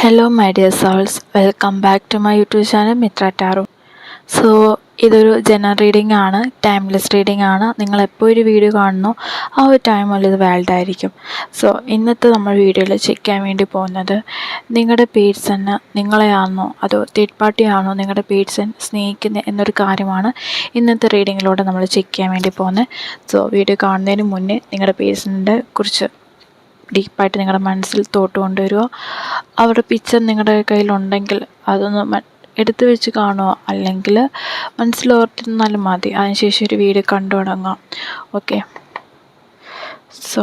Hello my dear souls welcome back to my YouTube channel Mitra tarot so ഇതൊരു general reading ആണ് timeless reading ആണ്. നിങ്ങൾ എപ്പോൾ ഒരു വീഡിയോ കാണുന്നു ആ ഒരു ടൈമിൽ ഇത് വാലിഡ് ആയിരിക്കും. സോ ഇന്നത്തെ നമ്മൾ വീഡിയോയിൽ ചെക്ക് ചെയ്യാൻ വേണ്ടി പോകുന്നത് നിങ്ങളുടെ പേഴ്സൺ നിങ്ങളെയാണോ അതോ തേർഡ് പാർട്ടി ആണോ നിങ്ങളുടെ പേഴ്സൺ സ്നേഹിക്കുന്നത് എന്നൊരു കാര്യമാണ് ഇന്നത്തെ റീഡിങ്ങിലൂടെ നമ്മൾ ചെക്ക് ചെയ്യാൻ വേണ്ടി പോകുന്നത്. സോ വീഡിയോ കാണുന്നതിന് മുന്നേ നിങ്ങളുടെ പേഴ്സണിന്റെ കുറിച്ച് ഡീപ്പായിട്ട് നിങ്ങളുടെ മനസ്സിൽ തോട്ട് കൊണ്ടുവരുമോ അവരുടെ പിക്ചർ നിങ്ങളുടെ കയ്യിലുണ്ടെങ്കിൽ അതൊന്ന് എടുത്തു വെച്ച് കാണുമോ അല്ലെങ്കിൽ മനസ്സിൽ ഓർത്തിരുന്നാലും മതി. അതിനുശേഷം ഒരു വീട് കണ്ടു തുടങ്ങാം. ഓക്കെ സോ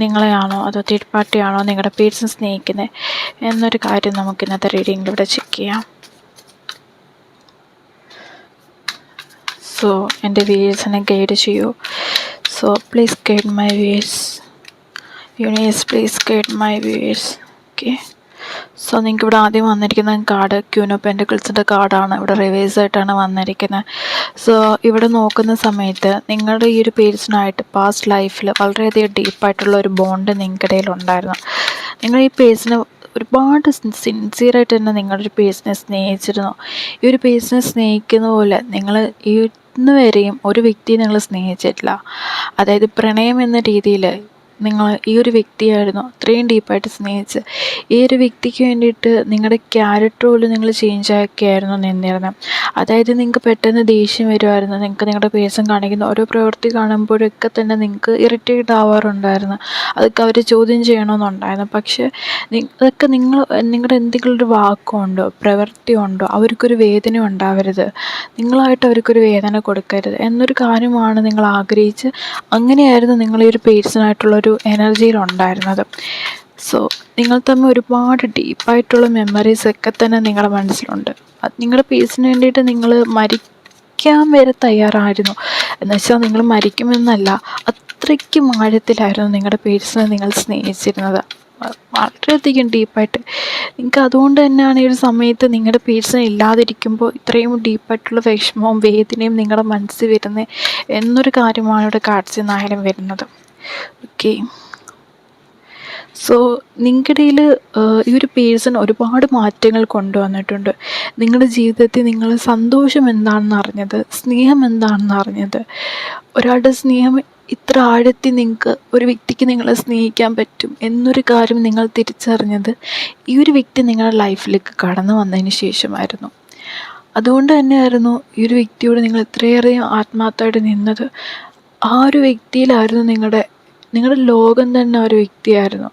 നിങ്ങളെയാണോ അതോ തേർഡ് പാർട്ടിയാണോ നിങ്ങളുടെ പേഴ്സൺ സ്നേഹിക്കുന്നത് എന്നൊരു കാര്യം നമുക്ക് ഇന്നത്തെ റീഡിങ്ങിലൂടെ ചെക്ക് ചെയ്യാം. സോ എന്റെ വ്യൂവേഴ്സിനെ ഗൈഡ് ചെയ്യൂ. So please guide my viewers universe please guide my viewers okay so നിങ്ങൾക്ക് ഇവിടെ ആദ്യം വന്നിരിക്കുന്ന കാർഡ് ക്യൂനോ പെൻഡിക്കിൾസിന്റെ കാർഡാണ് ഇവിടെ റിവേഴ്സ് ആയിട്ടാണ് വന്നിരിക്കുന്നത്. സോ ഇവിടെ നോക്കുന്ന സമയത്ത് നിങ്ങളുടെ ഈ ഒരു പേഴ്സണായിട്ട് പാസ്റ്റ് ലൈഫിൽ വളരെയധികം ഡീപ്പായിട്ടുള്ള ഒരു ബോണ്ട് നിങ്ങളുടെ ഇടയിൽ ഉണ്ടായിരുന്നു. നിങ്ങൾ ഈ പേഴ്സിനെ ഒരുപാട് സിൻസിയറായിട്ട് തന്നെ നിങ്ങളൊരു പേഴ്സിനെ സ്നേഹിച്ചിരുന്നു. ഈ ഒരു പേഴ്സിനെ സ്നേഹിക്കുന്ന പോലെ നിങ്ങൾ ഈ ഇന്ന് വരെയും ഒരു വ്യക്തിയെ നിങ്ങൾ സ്നേഹിച്ചിട്ടില്ല. അതായത് പ്രണയം എന്ന രീതിയിൽ നിങ്ങൾ ഈ ഒരു വ്യക്തിയായിരുന്നു അത്രയും ഡീപ്പായിട്ട് സ്നേഹിച്ച്. ഈ ഒരു വ്യക്തിക്ക് വേണ്ടിയിട്ട് നിങ്ങളുടെ ക്യാരക്ടർ പോലും നിങ്ങൾ ചേഞ്ച് ആക്കിയായിരുന്നു നിന്നിരുന്നത് അതായത് നിങ്ങൾക്ക് പെട്ടെന്ന് ദേഷ്യം വരുമായിരുന്നു നിങ്ങൾക്ക് നിങ്ങളുടെ പേഴ്സൺ കാണിക്കുന്ന ഓരോ പ്രവൃത്തി കാണുമ്പോഴൊക്കെ തന്നെ നിങ്ങൾക്ക് ഇറിറ്റേറ്റ് ആവാറുണ്ടായിരുന്നു. അതൊക്കെ അവർ ചോദ്യം ചെയ്യണമെന്നുണ്ടായിരുന്നു പക്ഷേ അതൊക്കെ നിങ്ങൾ നിങ്ങളുടെ എന്തെങ്കിലും ഒരു വാക്കുണ്ടോ പ്രവൃത്തിയുണ്ടോ അവർക്കൊരു വേദന ഉണ്ടാവരുത്. നിങ്ങളായിട്ട് അവർക്കൊരു വേദന കൊടുക്കരുത്. എന്നൊരു കാര്യമാണ് നിങ്ങൾ ആഗ്രഹിച്ച് അങ്ങനെയായിരുന്നു നിങ്ങൾ ഈ ഒരു പേഴ്സണായിട്ടുള്ള എനർജിയിലുണ്ടായിരുന്നത്. സോ നിങ്ങൾ തമ്മിൽ ഒരുപാട് ഡീപ്പായിട്ടുള്ള മെമ്മറീസ് ഒക്കെ തന്നെ നിങ്ങളുടെ മനസ്സിലുണ്ട്. അത് നിങ്ങളുടെ പീസിന് വേണ്ടിയിട്ട് നിങ്ങൾ മരിക്കാൻ വരെ തയ്യാറായിരുന്നു. എന്നുവെച്ചാൽ നിങ്ങൾ മരിക്കുമെന്നല്ല അത്രയ്ക്കും ആഴത്തിലായിരുന്നു നിങ്ങളുടെ പേഴ്സിനെ നിങ്ങൾ സ്നേഹിച്ചിരുന്നത്. വളരെയധികം ഡീപ്പായിട്ട് നിങ്ങൾക്ക് അതുകൊണ്ട് തന്നെയാണ് ഈ ഒരു സമയത്ത് നിങ്ങളുടെ പേഴ്സൺ ഇല്ലാതിരിക്കുമ്പോൾ ഇത്രയും ഡീപ്പായിട്ടുള്ള വിഷമവും വേദനയും നിങ്ങളുടെ മനസ്സിൽ വരുന്നത് എന്നൊരു കാര്യമാണ് ഇവിടെ കാർഡ്സിൽ നിന്നായാലും വരുന്നത്. ഓക്കെ സോ നിങ്ങളുടെ ഇടയിൽ ഈ ഒരു പേഴ്സൺ ഒരുപാട് മാറ്റങ്ങൾ കൊണ്ടുവന്നിട്ടുണ്ട്. നിങ്ങളുടെ ജീവിതത്തിൽ നിങ്ങൾ സന്തോഷം എന്താണെന്ന് അറിഞ്ഞത് സ്നേഹം എന്താണെന്ന് അറിഞ്ഞത് ഒരാളുടെ സ്നേഹം ഇത്ര ആഴത്തിൽ നിങ്ങൾക്ക് ഒരു വ്യക്തിക്ക് നിങ്ങളെ സ്നേഹിക്കാൻ പറ്റും എന്നൊരു കാര്യം നിങ്ങൾ തിരിച്ചറിഞ്ഞത് ഈ ഒരു വ്യക്തി നിങ്ങളുടെ ലൈഫിലേക്ക് കടന്നു വന്നതിന് ശേഷമായിരുന്നു. അതുകൊണ്ട് തന്നെയായിരുന്നു ഈ ഒരു വ്യക്തിയോട് നിങ്ങൾ ഇത്രയേറെ ആത്മാർത്ഥമായിട്ട് നിന്നത്. ആ ഒരു വ്യക്തിയിലായിരുന്നു നിങ്ങളുടെ നിങ്ങളുടെ ലോകം തന്നെ ഒരു വ്യക്തിയായിരുന്നു.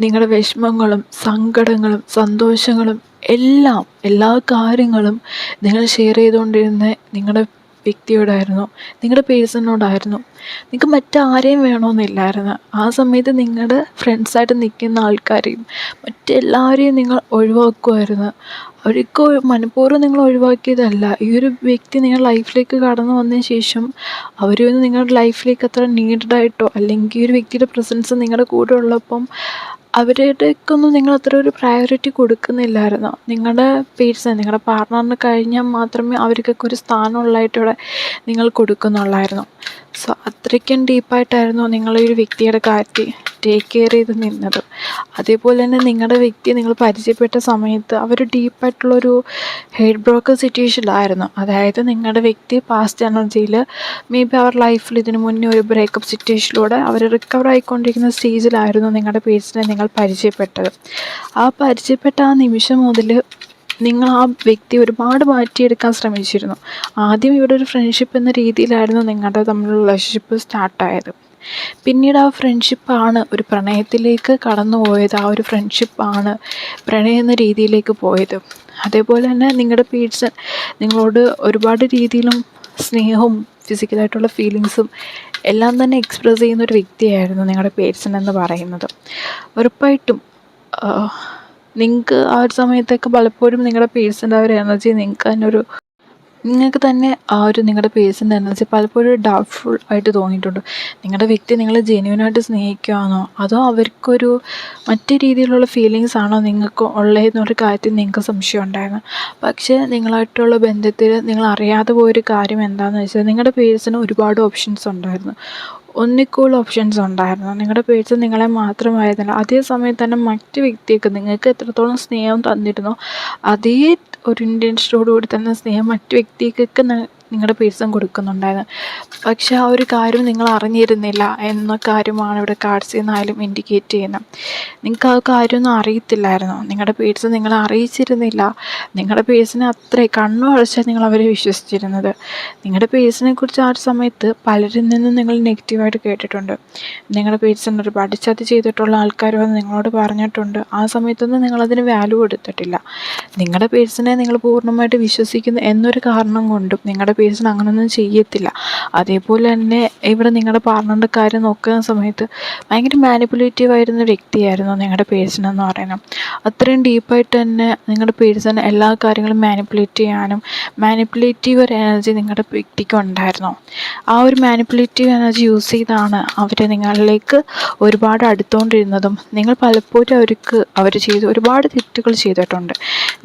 നിങ്ങളുടെ വിഷമങ്ങളും സങ്കടങ്ങളും സന്തോഷങ്ങളും എല്ലാം എല്ലാ കാര്യങ്ങളും നിങ്ങൾ ഷെയർ ചെയ്തുകൊണ്ടിരുന്ന നിങ്ങളുടെ വ്യക്തിയോടായിരുന്നു നിങ്ങളുടെ പേഴ്സണിനോടായിരുന്നു. നിങ്ങൾക്ക് മറ്റാരെയും വേണമെന്നില്ലായിരുന്നു. ആ സമയത്ത് നിങ്ങളുടെ ഫ്രണ്ട്സായിട്ട് നിൽക്കുന്ന ആൾക്കാരെയും മറ്റെല്ലാവരെയും നിങ്ങൾ ഒഴിവാക്കുമായിരുന്നു. അവർക്ക് മനഃപൂർവം നിങ്ങൾ ഒഴിവാക്കിയതല്ല. ഈ ഒരു വ്യക്തി നിങ്ങളുടെ ലൈഫിലേക്ക് കടന്നു വന്നതിന് ശേഷം അവരൊന്നും നിങ്ങളുടെ ലൈഫിലേക്ക് അത്ര നീഡഡായിട്ടോ അല്ലെങ്കിൽ ഈ ഒരു വ്യക്തിയുടെ പ്രസൻസ് നിങ്ങളുടെ കൂടെ ഉള്ളപ്പം അവരുടെയൊക്കെയൊന്നും നിങ്ങൾ അത്ര ഒരു പ്രയോറിറ്റി കൊടുക്കുന്നില്ലായിരുന്നു? നിങ്ങളുടെ പേഴ്സൺ നിങ്ങളുടെ പാർട്ണറിന് കഴിഞ്ഞാൽ മാത്രമേ അവർക്കൊക്കെ ഒരു സ്ഥാനമുള്ളതായിട്ട് ഇവിടെ നിങ്ങൾ കൊടുക്കുന്നുള്ളായിരുന്നു? സോ അത്രയ്ക്കും ഡീപ്പായിട്ടായിരുന്നു ഒരു വ്യക്തിയുടെ കാര്യത്തിൽ ടേക്ക് കെയർ ചെയ്ത് നിന്നത്. അതേപോലെ തന്നെ നിങ്ങളുടെ വ്യക്തി നിങ്ങൾ പരിചയപ്പെട്ട സമയത്ത് അവർ ഡീപ്പായിട്ടുള്ളൊരു ഹെഡ് ബ്രോക്കർ സിറ്റുവേഷനിലായിരുന്നു അതായത് നിങ്ങളുടെ വ്യക്തി പാസ്റ്റ് എനർജിയിൽ മേ ബി അവർ ലൈഫിൽ ഇതിനു മുന്നേ ഒരു ബ്രേക്കപ്പ് സിറ്റുവേഷനിലൂടെ അവർ റിക്കവർ ആയിക്കൊണ്ടിരിക്കുന്ന സ്റ്റേജിലായിരുന്നു നിങ്ങളുടെ പേഴ്സിനെ നിങ്ങൾ പരിചയപ്പെട്ടത്. ആ പരിചയപ്പെട്ട ആ നിമിഷം മുതൽ നിങ്ങൾ ആ വ്യക്തി ഒരുപാട് മാറ്റിയെടുക്കാൻ ശ്രമിച്ചിരുന്നു. ആദ്യം ഇവിടെ ഒരു ഫ്രണ്ട്ഷിപ്പ് എന്ന രീതിയിലായിരുന്നു നിങ്ങളുടെ തമ്മിലുള്ള റിലേഷൻഷിപ്പ് സ്റ്റാർട്ടായത് പിന്നീട് ആ ഫ്രണ്ട്ഷിപ്പാണ് ഒരു പ്രണയത്തിലേക്ക് കടന്നു പോയത്. ആ ഒരു ഫ്രണ്ട്ഷിപ്പാണ് പ്രണയം എന്ന രീതിയിലേക്ക് പോയത്. അതേപോലെ തന്നെ നിങ്ങളുടെ പേഴ്സൺ നിങ്ങളോട് ഒരുപാട് രീതിയിലും സ്നേഹവും ഫിസിക്കലായിട്ടുള്ള ഫീലിങ്സും എല്ലാം തന്നെ എക്സ്പ്രസ് ചെയ്യുന്ന ഒരു വ്യക്തിയായിരുന്നു നിങ്ങളുടെ പേഴ്സൺ എന്ന് പറയുന്നത്. ഉറപ്പായിട്ടും നിങ്ങൾക്ക് ആ ഒരു സമയത്തൊക്കെ പലപ്പോഴും നിങ്ങളുടെ പേഴ്സന്റെ ആ ഒരു എനർജി നിങ്ങൾക്ക് തന്നെ ഒരു നിങ്ങൾക്ക് തന്നെ ആ ഒരു നിങ്ങളുടെ പേഴ്സിന്റെ എനർജി പലപ്പോഴും ഡൗട്ട്ഫുൾ ആയിട്ട് തോന്നിയിട്ടുണ്ട്. നിങ്ങളുടെ വ്യക്തി നിങ്ങളെ ജെന്യൂനായിട്ട് സ്നേഹിക്കുകയാണോ അതോ അവർക്കൊരു മറ്റു രീതിയിലുള്ള ഫീലിങ്സ് ആണോ നിങ്ങൾക്ക് ഉള്ളതെന്നൊരു കാര്യത്തിൽ നിങ്ങൾക്ക് സംശയം ഉണ്ടായിരുന്നു പക്ഷേ നിങ്ങളായിട്ടുള്ള ബന്ധത്തിൽ നിങ്ങൾ അറിയാതെ പോയൊരു കാര്യം എന്താണെന്ന് വെച്ചാൽ നിങ്ങളുടെ പേഴ്സിന് ഒരുപാട് ഓപ്ഷൻസ് ഉണ്ടായിരുന്നു. ഒന്നിൽ കൂടുതൽ ഓപ്ഷൻസ് ഉണ്ടായിരുന്നു. നിങ്ങളുടെ പേഴ്സ് നിങ്ങളെ മാത്രമായിരുന്നില്ല. അതേ സമയത്ത് തന്നെ മറ്റ് വ്യക്തിക്ക് നിങ്ങൾക്ക് എത്രത്തോളം സ്നേഹം തന്നിരുന്നോ അതേ ഒരു ഇന്റൻഷനോടുകൂടി തന്നെ സ്നേഹം മറ്റു വ്യക്തികൾക്ക് നിങ്ങളുടെ പേഴ്സൺ കൊടുക്കുന്നുണ്ടായിരുന്നു. പക്ഷേ ആ ഒരു കാര്യം നിങ്ങൾ അറിഞ്ഞിരുന്നില്ല എന്ന കാര്യമാണ് ഇവിടെ കാർഡ്സിൽ നിന്നായാലും ഇൻഡിക്കേറ്റ് ചെയ്യുന്നത്. നിങ്ങൾക്ക് ആ കാര്യമൊന്നും അറിയത്തില്ലായിരുന്നു. നിങ്ങളുടെ പേഴ്സ് നിങ്ങൾ അറിയിച്ചിരുന്നില്ല. നിങ്ങളുടെ പേഴ്സിനെ അത്ര കണ്ണു അടച്ചാൽ നിങ്ങൾ അവരെ വിശ്വസിച്ചിരുന്നത്. നിങ്ങളുടെ പേഴ്സിനെ കുറിച്ച് ആ ഒരു സമയത്ത് പലരിൽ നിന്നും നിങ്ങൾ നെഗറ്റീവായിട്ട് കേട്ടിട്ടുണ്ട്. നിങ്ങളുടെ പേഴ്സിന് ഒരു ചതി ചെയ്തിട്ടുള്ള ആൾക്കാർ വന്ന് നിങ്ങളോട് പറഞ്ഞിട്ടുണ്ട്. ആ സമയത്തൊന്നും നിങ്ങളതിന് വാല്യൂ കൊടുത്തിട്ടില്ല. നിങ്ങളുടെ പേഴ്സിനെ നിങ്ങൾ പൂർണമായിട്ട് വിശ്വസിക്കുന്നു എന്നൊരു കാരണം കൊണ്ടും നിങ്ങളുടെ പേഴ്സൺ അങ്ങനെയൊന്നും ചെയ്യത്തില്ല. അതേപോലെ തന്നെ ഇവിടെ നിങ്ങളുടെ പാർട്ണറിന്റെ കാര്യം നോക്കുന്ന സമയത്ത് ഭയങ്കര മാനിപ്പുലേറ്റീവ് ആയിരുന്ന വ്യക്തിയായിരുന്നു നിങ്ങളുടെ പേഴ്സൺ എന്ന് പറയുന്നത്. അത്രയും ഡീപ്പായിട്ട് തന്നെ നിങ്ങളുടെ പേഴ്സൺ എല്ലാ കാര്യങ്ങളും മാനിപ്പുലേറ്റ് ചെയ്യാനും മാനിപ്പുലേറ്റീവ് ഒരു എനർജി നിങ്ങളുടെ വ്യക്തിക്ക് ഉണ്ടായിരുന്നു. ആ ഒരു മാനിപ്പുലേറ്റീവ് എനർജി യൂസ് ചെയ്താണ് അവർ നിങ്ങളിലേക്ക് ഒരുപാട് അടുത്തുകൊണ്ടിരുന്നതും നിങ്ങൾ പലപ്പോഴും അവർക്ക് അവർ ചെയ്ത് ഒരുപാട് തെറ്റുകൾ ചെയ്തിട്ടുണ്ട്.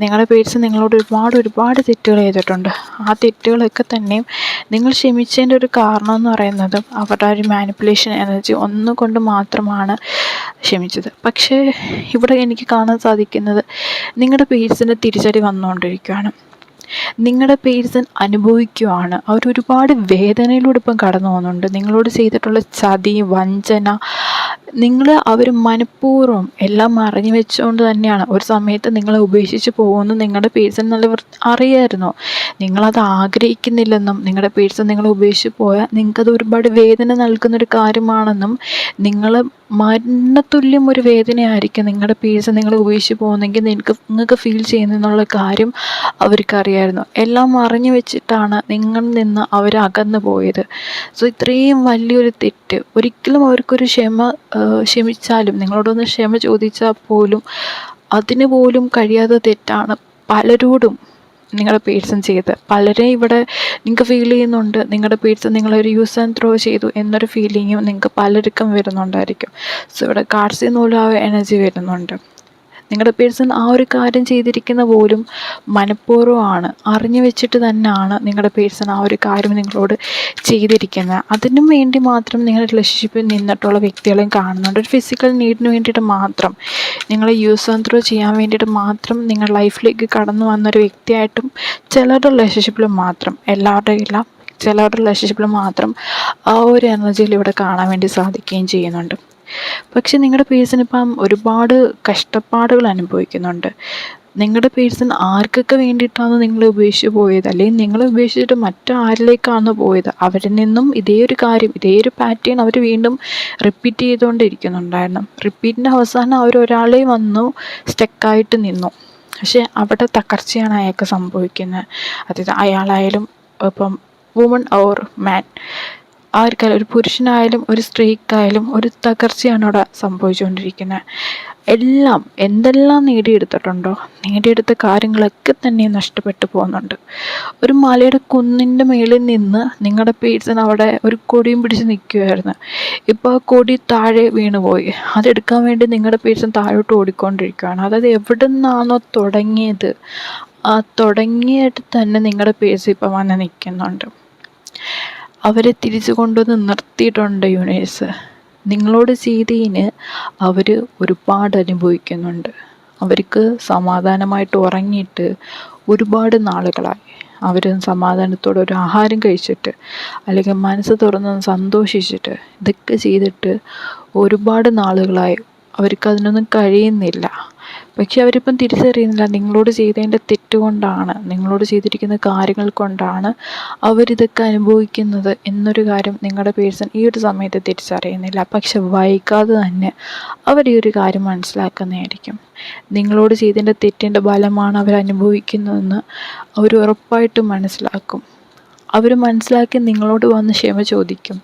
നിങ്ങളുടെ പേഴ്സൺ നിങ്ങളോട് ഒരുപാട് ഒരുപാട് തെറ്റുകൾ ചെയ്തിട്ടുണ്ട്. ആ തെറ്റുകളൊക്കെ തന്നെയും നിങ്ങൾ ക്ഷമിച്ചതിന്റെ ഒരു കാരണം എന്ന് പറയുന്നത് അവരുടെ ഒരു മാനിപ്പുലേഷൻ എനർജി ഒന്നുകൊണ്ട് മാത്രമാണ് ക്ഷമിച്ചത്. പക്ഷേ ഇവിടെ എനിക്ക് കാണാൻ സാധിക്കുന്നത് നിങ്ങളുടെ പേഴ്സിന്റെ തിരിച്ചടി വന്നുകൊണ്ടിരിക്കുകയാണ്. നിങ്ങളുടെ പേഴ്സൺ അനുഭവിക്കുകയാണ് അവർ ഒരുപാട് വേദനയിലൂടെ ഇപ്പം കടന്നു പോകുന്നുണ്ട്. നിങ്ങളോട് ചെയ്തിട്ടുള്ള ചതി വഞ്ചന നിങ്ങൾ അവർ മനഃപൂർവം എല്ലാം അറിഞ്ഞു വെച്ചുകൊണ്ട് തന്നെയാണ്. ഒരു സമയത്ത് നിങ്ങളെ ഉപേക്ഷിച്ച് പോകുമെന്ന് നിങ്ങളുടെ പേഴ്സൺ നല്ല അറിയായിരുന്നു. നിങ്ങളത് ആഗ്രഹിക്കുന്നില്ലെന്നും നിങ്ങളുടെ പേഴ്സൺ നിങ്ങളെ ഉപേക്ഷിച്ച് പോയാൽ നിങ്ങൾക്കത് ഒരുപാട് വേദന നൽകുന്നൊരു കാര്യമാണെന്നും നിങ്ങൾ മരണത്തുല്യം ഒരു വേദനയായിരിക്കും. നിങ്ങളുടെ പേഴ്സ് നിങ്ങൾ ഉപേക്ഷിച്ച് പോകുന്നെങ്കിൽ നിങ്ങൾക്ക് നിങ്ങൾക്ക് ഫീൽ ചെയ്യുന്നെന്നുള്ള കാര്യം അവർക്കറിയായിരുന്നു. എല്ലാം അറിഞ്ഞു വെച്ചിട്ടാണ് നിങ്ങളിൽ നിന്ന് അവർ അകന്നു പോയത്. സോ ഇത്രയും വലിയൊരു തെറ്റ്. ഒരിക്കലും അവർക്കൊരു ക്ഷമ ക്ഷമിച്ചാലും നിങ്ങളോടൊന്ന് ക്ഷമ ചോദിച്ചാൽ പോലും അതിന് പോലും കഴിയാത്ത തെറ്റാണ് പലരോടും നിങ്ങളുടെ പേഴ്സൺ ചെയ്ത്. പലരെ ഇവിടെ നിങ്ങൾക്ക് ഫീൽ ചെയ്യുന്നുണ്ട്. നിങ്ങളുടെ പേഴ്സൺ നിങ്ങളൊരു യൂസ് ആൻഡ് ത്രോ ചെയ്തു എന്നൊരു ഫീലിങ്ങും നിങ്ങൾക്ക് പലർക്കും വരുന്നുണ്ടായിരിക്കും. സോ ഇവിടെ കാർഡ്സിൽ നിന്നുള്ള ആ എനർജി വരുന്നുണ്ട്. നിങ്ങളുടെ പേഴ്സൺ ആ ഒരു കാര്യം ചെയ്തിരിക്കുന്ന പോലും മനഃപൂർവമാണ്. അറിഞ്ഞു വെച്ചിട്ട് തന്നെയാണ് നിങ്ങളുടെ പേഴ്സൺ ആ ഒരു കാര്യം നിങ്ങളോട് ചെയ്തിരിക്കുന്നത്. അതിനും വേണ്ടി മാത്രം നിങ്ങളുടെ റിലേഷൻഷിപ്പിൽ നിന്നിട്ടുള്ള വ്യക്തികളെയും കാണുന്നുണ്ട്. ഒരു ഫിസിക്കൽ നീഡിന് വേണ്ടിയിട്ട് മാത്രം നിങ്ങളെ യൂസ് ആൻഡ് ത്രൂ ചെയ്യാൻ വേണ്ടിയിട്ട് മാത്രം നിങ്ങൾ ലൈഫിലേക്ക് കടന്നു വന്നൊരു വ്യക്തിയായിട്ടും ചിലരുടെ റിലേഷൻഷിപ്പിൽ മാത്രം എല്ലാവരുടെയും ചിലരുടെ റിലേഷൻഷിപ്പിൽ മാത്രം ആ ഒരു എനർജിയിൽ ഇവിടെ കാണാൻ വേണ്ടി സാധിക്കുകയും ചെയ്യുന്നുണ്ട്. പക്ഷെ നിങ്ങളുടെ പേഴ്സൺ ഇപ്പം ഒരുപാട് കഷ്ടപ്പാടുകൾ അനുഭവിക്കുന്നുണ്ട്. നിങ്ങളുടെ പേഴ്സൺ ആർക്കൊക്കെ വേണ്ടിയിട്ടാണ് നിങ്ങൾ ഉപേക്ഷിച്ച് പോയത്? അല്ലെങ്കിൽ നിങ്ങൾ ഉപേക്ഷിച്ചിട്ട് മറ്റാരിലേക്കാണ് പോയത്? അവരിൽ നിന്നും ഇതേ ഒരു കാര്യം ഇതേ ഒരു പാറ്റേൺ അവർ വീണ്ടും റിപ്പീറ്റ് ചെയ്തുകൊണ്ടിരിക്കുന്നുണ്ടായിരുന്നു. റിപ്പീറ്റിന്റെ അവസാനം അവർ ഒരാളെ വന്നു സ്റ്റക്കായിട്ട് നിന്നു. പക്ഷേ അവിടെ തകർച്ചയാണ് അയാൾക്ക് സംഭവിക്കുന്നത്. അതായത് അയാളായാലും ഇപ്പം വുമൺ ഓർ മാൻ ആർക്കായാലും ഒരു പുരുഷനായാലും ഒരു സ്ത്രീക്കായാലും ഒരു തകർച്ചയാണ് അവിടെ സംഭവിച്ചുകൊണ്ടിരിക്കുന്നത്. എല്ലാം എന്തെല്ലാം നേടിയെടുത്തിട്ടുണ്ടോ? നേടിയെടുത്ത കാര്യങ്ങളൊക്കെ തന്നെ നഷ്ടപ്പെട്ടു പോകുന്നുണ്ട്. ഒരു മലയുടെ കുന്നിന്റെ മേളിൽ നിന്ന് നിങ്ങളുടെ പേഴ്സൺ അവിടെ ഒരു കൊടിയും പിടിച്ച് നിൽക്കുമായിരുന്നു ഇപ്പോൾ ആ കൊടി താഴെ വീണുപോയി. അതെടുക്കാൻ വേണ്ടി നിങ്ങളുടെ പേഴ്സൺ താഴോട്ട് ഓടിക്കൊണ്ടിരിക്കുകയാണ്. അതായത് എവിടെ നിന്നാണോ തുടങ്ങിയത്? ആ തുടങ്ങിയിട്ട് തന്നെ നിങ്ങളുടെ പേഴ്സ് ഇപ്പം വന്ന് നിൽക്കുന്നുണ്ട്. അവരെ തിരിച്ചു കൊണ്ടുവന്ന് നിർത്തിയിട്ടുണ്ട് യൂണിവേഴ്സ് നിങ്ങളോട് ചെയ്തതിന് അവർ ഒരുപാട് അനുഭവിക്കുന്നുണ്ട്. അവർക്ക് സമാധാനമായിട്ട് ഉറങ്ങിയിട്ട് ഒരുപാട് നാളുകളായി. അവർ സമാധാനത്തോടെ ഒരു ആഹാരം കഴിച്ചിട്ട് അല്ലെങ്കിൽ മനസ്സ് തുറന്ന് സന്തോഷിച്ചിട്ട് ഇതൊക്കെ ചെയ്തിട്ട് ഒരുപാട് നാളുകളായി. അവർക്ക് അതിനൊന്നും കഴിയുന്നില്ല. പക്ഷെ അവരിപ്പം തിരിച്ചറിയുന്നില്ല. നിങ്ങളോട് ചെയ്തതിന്റെ തെറ്റുകൊണ്ടാണ് നിങ്ങളോട് ചെയ്തിരിക്കുന്ന കാര്യങ്ങൾ കൊണ്ടാണ് അവരിതൊക്കെ അനുഭവിക്കുന്നത് എന്നൊരു കാര്യം നിങ്ങളുടെ പേഴ്സൺ ഈ ഒരു സമയത്ത് തിരിച്ചറിയുന്നില്ല. പക്ഷെ വൈകാതെ തന്നെ അവർ ഈ ഒരു കാര്യം മനസ്സിലാക്കുന്നതായിരിക്കും. നിങ്ങളോട് ചെയ്തതിന്റെ തെറ്റിന്റെ ഫലമാണ് അവർ അവർ ഉറപ്പായിട്ടും മനസ്സിലാക്കും. അവർ മനസ്സിലാക്കി നിങ്ങളോട് വന്ന് ക്ഷമ ചോദിക്കും.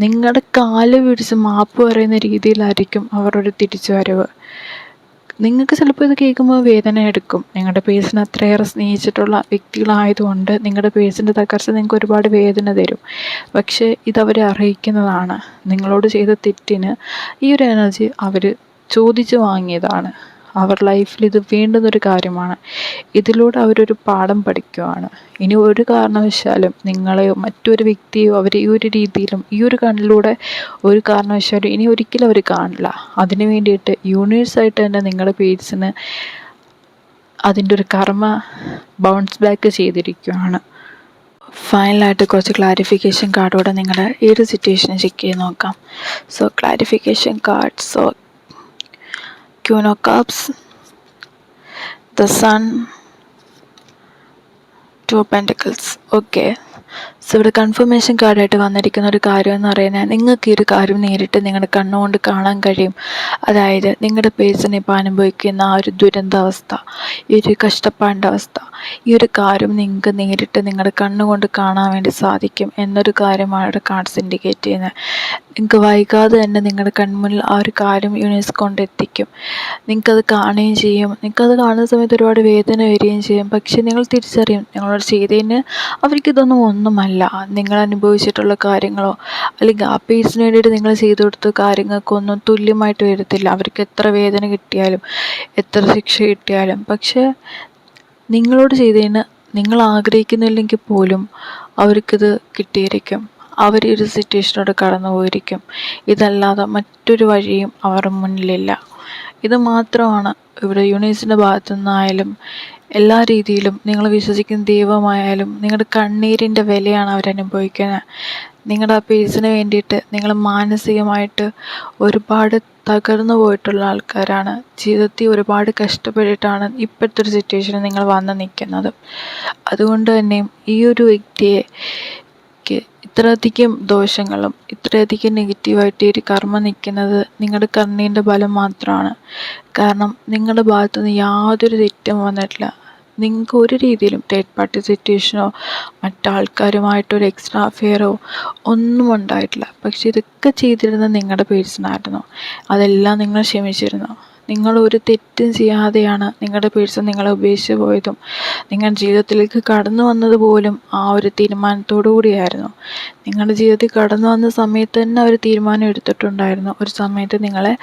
നിങ്ങളുടെ കാൽ പിടിച്ച് മാപ്പ് പറയുന്ന രീതിയിലായിരിക്കും അവരുടെ തിരിച്ചുവരവ്. നിങ്ങൾക്ക് ചിലപ്പോൾ ഇത് കേൾക്കുമ്പോൾ വേദന എടുക്കും. നിങ്ങളുടെ പേഴ്സിനെ അത്രയേറെ സ്നേഹിച്ചിട്ടുള്ള വ്യക്തികളായതുകൊണ്ട് നിങ്ങളുടെ പേഴ്സിന്റെ തകർച്ച നിങ്ങൾക്ക് ഒരുപാട് വേദന തരും. പക്ഷേ ഇതവരെ അറിയിക്കുന്നതാണ് നിങ്ങളോട് ചെയ്ത തെറ്റിന് ഈ ഒരു എനർജി അവർ ചോദിച്ചു വാങ്ങിയതാണ്. അവർ ലൈഫിൽ ഇത് വേണ്ടുന്നൊരു കാര്യമാണ്. ഇതിലൂടെ അവരൊരു പാഠം പഠിക്കുവാണ്. ഇനി ഒരു കാരണവശാലും നിങ്ങളെയോ മറ്റൊരു വ്യക്തിയോ അവർ ഈ ഒരു രീതിയിലും ഈ ഒരു കണ്ണിലൂടെ ഒരു കാരണവശാലും ഇനി ഒരിക്കലും അവർ കാണില്ല. അതിന് വേണ്ടിയിട്ട് യൂണിവേഴ്സായിട്ട് തന്നെ നിങ്ങളുടെ പേഴ്സിന് അതിന്റെ ഒരു കർമ്മ ബൗൺസ് ബാക്ക് ചെയ്തിരിക്കുകയാണ് ഫൈനലായിട്ട് കുറച്ച് ക്ലാരിഫിക്കേഷൻ കാർഡോടെ നിങ്ങളുടെ ഈ ഒരു സിറ്റുവേഷൻ ചെക്ക് ചെയ്ത് നോക്കാം. So clarification card so Queen of Cups, the Sun, Two of Pentacles. Okay. So ഇവിടെ കൺഫർമേഷൻ കാർഡായിട്ട് വന്നിരിക്കുന്ന ഒരു കാര്യം എന്ന് പറയുന്നത് നിങ്ങൾക്ക് ഈ ഒരു കാര്യം നേരിട്ട് നിങ്ങളുടെ കണ്ണുകൊണ്ട് കാണാൻ കഴിയും. അതായത് നിങ്ങളുടെ പേഴ്സണെ ഇപ്പോൾ അനുഭവിക്കുന്ന ആ ഒരു ദുരന്താവസ്ഥ ഈ ഒരു കഷ്ടപ്പാടിന്റെ അവസ്ഥ ഈ ഒരു കാര്യം നിങ്ങൾക്ക് നേരിട്ട് നിങ്ങളുടെ കണ്ണുകൊണ്ട് കാണാൻ വേണ്ടി സാധിക്കും എന്നൊരു കാര്യമാണ് ഇവിടെ കാർഡ്സ് ഇൻഡിക്കേറ്റ് ചെയ്യുന്നത്. നിങ്ങൾക്ക് വൈകാതെ തന്നെ നിങ്ങളുടെ കൺമുന്നിൽ ആ ഒരു കാര്യം യൂണിവേഴ്സ് കൊണ്ടെത്തിക്കും. നിങ്ങൾക്കത് കാണുകയും ചെയ്യും. നിങ്ങൾക്കത് കാണുന്ന സമയത്ത് ഒരുപാട് വേദന വരികയും ചെയ്യും. പക്ഷേ നിങ്ങൾ തിരിച്ചറിയും. നിങ്ങളോട് ചെയ്തതിന് അവർക്കിതൊന്നും ഒന്നുമല്ല. നിങ്ങൾ അനുഭവിച്ചിട്ടുള്ള കാര്യങ്ങളോ അല്ലെങ്കിൽ ആ പേഴ്സിന് വേണ്ടിയിട്ട് നിങ്ങൾ ചെയ്തു കൊടുത്ത കാര്യങ്ങൾക്കൊന്നും തുല്യമായിട്ട് വരത്തില്ല. അവർക്ക് എത്ര വേദന കിട്ടിയാലും എത്ര ശിക്ഷ കിട്ടിയാലും. പക്ഷേ നിങ്ങളോട് ചെയ്തതിന് നിങ്ങൾ ആഗ്രഹിക്കുന്നില്ലെങ്കിൽ പോലും അവർക്കിത് കിട്ടിയിരിക്കും. അവർ ഒരു സിറ്റുവേഷനോട് കടന്നു പോയിരിക്കും ഇതല്ലാതെ മറ്റൊരു വഴിയും അവരുടെ മുന്നിലില്ല. ഇത് മാത്രമാണ് ഇവിടെ യൂണിവേഴ്സിന്റെ ഭാഗത്തു നിന്നായാലും എല്ലാ രീതിയിലും നിങ്ങൾ വിശ്വസിക്കുന്ന ദൈവമായാലും നിങ്ങളുടെ കണ്ണീരിന്റെ വിലയാണ് അവരനുഭവിക്കുന്നത് നിങ്ങളുടെ ആ പേഴ്സിന് വേണ്ടിയിട്ട് നിങ്ങൾ മാനസികമായിട്ട് ഒരുപാട് തകർന്നു പോയിട്ടുള്ള ആൾക്കാരാണ്. ജീവിതത്തിൽ ഒരുപാട് കഷ്ടപ്പെട്ടിട്ടാണ് ഇപ്പോഴത്തെ ഒരു സിറ്റുവേഷനിൽ നിങ്ങൾ വന്ന് നിൽക്കുന്നത്. അതുകൊണ്ട് തന്നെയും ഈ ഒരു വ്യക്തിയെ ഇത്രയധികം ദോഷങ്ങളും ഇത്രയധികം നെഗറ്റീവായിട്ട് ഒരു കർമ്മം നിൽക്കുന്നത് നിങ്ങളുടെ കണ്ണീന്റെ ഫലം മാത്രമാണ്. കാരണം നിങ്ങളുടെ ഭാഗത്തുനിന്ന് യാതൊരു തെറ്റും വന്നിട്ടില്ല. നിങ്ങൾക്ക് ഒരു രീതിയിലും തേർഡ് പാർട്ടി സിറ്റുവേഷനോ മറ്റാൾക്കാരുമായിട്ടൊരു എക്സ്ട്രാ അഫെയറോ ഒന്നും ഉണ്ടായിട്ടില്ല. പക്ഷെ ഇതൊക്കെ ചെയ്തിരുന്നത് നിങ്ങളുടെ പേഴ്സണായിരുന്നു. അതെല്ലാം നിങ്ങൾ ക്ഷമിച്ചിരുന്നു? നിങ്ങൾ ഒരു തെറ്റും ചെയ്യാതെയാണ് നിങ്ങളുടെ പേഴ്സൺ നിങ്ങളെ ഉപേക്ഷിച്ച് പോയതും. നിങ്ങൾ ജീവിതത്തിലേക്ക് കടന്നു വന്നത് പോലും ആ ഒരു തീരുമാനത്തോടു കൂടിയായിരുന്നു. നിങ്ങളുടെ ജീവിതത്തിൽ കടന്നു വന്ന സമയത്ത് തന്നെ അവർ തീരുമാനം എടുത്തിട്ടുണ്ടായിരുന്നു. ഒരു സമയത്ത് നിങ്ങളെ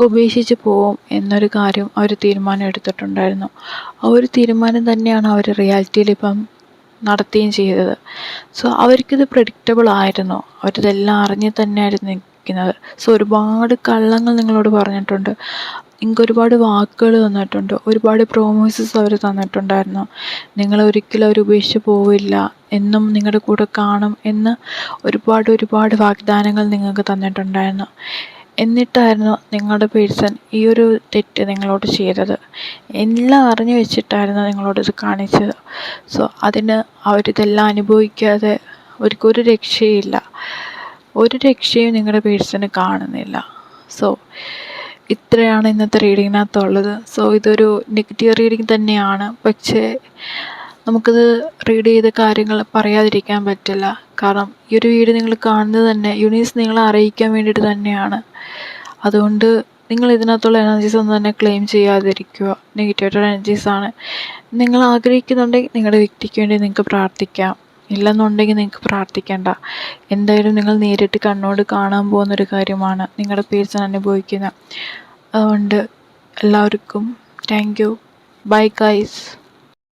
ഉപേക്ഷിച്ച് പോവും എന്നൊരു കാര്യം അവർ തീരുമാനം എടുത്തിട്ടുണ്ടായിരുന്നു. ആ ഒരു തീരുമാനം തന്നെയാണ് അവർ റിയാലിറ്റിയിൽ ഇപ്പം നടത്തുകയും ചെയ്തത്. സോ അവർക്കിത് പ്രഡിക്റ്റബിൾ ആയിരുന്നു. അവരിതെല്ലാം അറിഞ്ഞ് തന്നെയായിരുന്നു സോ ഒരുപാട് കള്ളങ്ങൾ നിങ്ങളോട് പറഞ്ഞിട്ടുണ്ട്. നിങ്ങൾക്ക് ഒരുപാട് വാക്കുകൾ തന്നിട്ടുണ്ട്. ഒരുപാട് പ്രോമിസസ് അവർ തന്നിട്ടുണ്ടായിരുന്നു. നിങ്ങൾ ഒരിക്കലും അവർ ഉപേക്ഷിച്ച് പോവില്ല. എന്നും നിങ്ങളുടെ കൂടെ കാണും എന്ന് ഒരുപാട് ഒരുപാട് വാഗ്ദാനങ്ങൾ നിങ്ങൾക്ക് തന്നിട്ടുണ്ടായിരുന്നു. എന്നിട്ടായിരുന്നു നിങ്ങളുടെ പേഴ്സൺ ഈ ഒരു തെറ്റ് നിങ്ങളോട് ചെയ്തത്. എല്ലാം അറിഞ്ഞു വെച്ചിട്ടായിരുന്നു നിങ്ങളോട് ഇത് കാണിച്ചത്. സോ അതിന് അവരിതെല്ലാം അനുഭവിക്കാതെ അവർക്കൊരു രക്ഷയില്ല. ഒരു രക്ഷയും നിങ്ങളുടെ പേഴ്സണ് കാണുന്നില്ല. സോ ഇത്രയാണ് ഇന്നത്തെ റീഡിങ്ങിനകത്തുള്ളത്. സോ ഇതൊരു നെഗറ്റീവ് റീഡിങ് തന്നെയാണ്. പക്ഷേ നമുക്കത് റീഡ് ചെയ്ത കാര്യങ്ങൾ പറയാതിരിക്കാൻ പറ്റില്ല. കാരണം ഈ ഒരു വീഡിയോ നിങ്ങൾ കാണുന്നത് തന്നെ യൂണീസ് നിങ്ങളെ അറിയിക്കാൻ വേണ്ടിയിട്ട് തന്നെയാണ്. അതുകൊണ്ട് നിങ്ങൾ ഇതിനകത്തുള്ള എനർജീസ് ഒന്നും തന്നെ ക്ലെയിം ചെയ്യാതിരിക്കുക. നെഗറ്റീവ് എനർജീസാണ് നിങ്ങൾ ആഗ്രഹിക്കുന്നുണ്ടെങ്കിൽ നിങ്ങളുടെ വ്യക്തിക്ക് വേണ്ടി നിങ്ങൾക്ക് പ്രാർത്ഥിക്കാം. ഇല്ലെന്നുണ്ടെങ്കിൽ നിങ്ങൾക്ക് പ്രാർത്ഥിക്കേണ്ട. എന്തായാലും നിങ്ങൾ നേരിട്ട് കണ്ണോട് കാണാൻ പോകുന്നൊരു കാര്യമാണ് നിങ്ങളുടെ പേഴ്സൺ അനുഭവിക്കുന്ന അതുകൊണ്ട് എല്ലാവർക്കും താങ്ക് യു ബൈ ഗൈസ്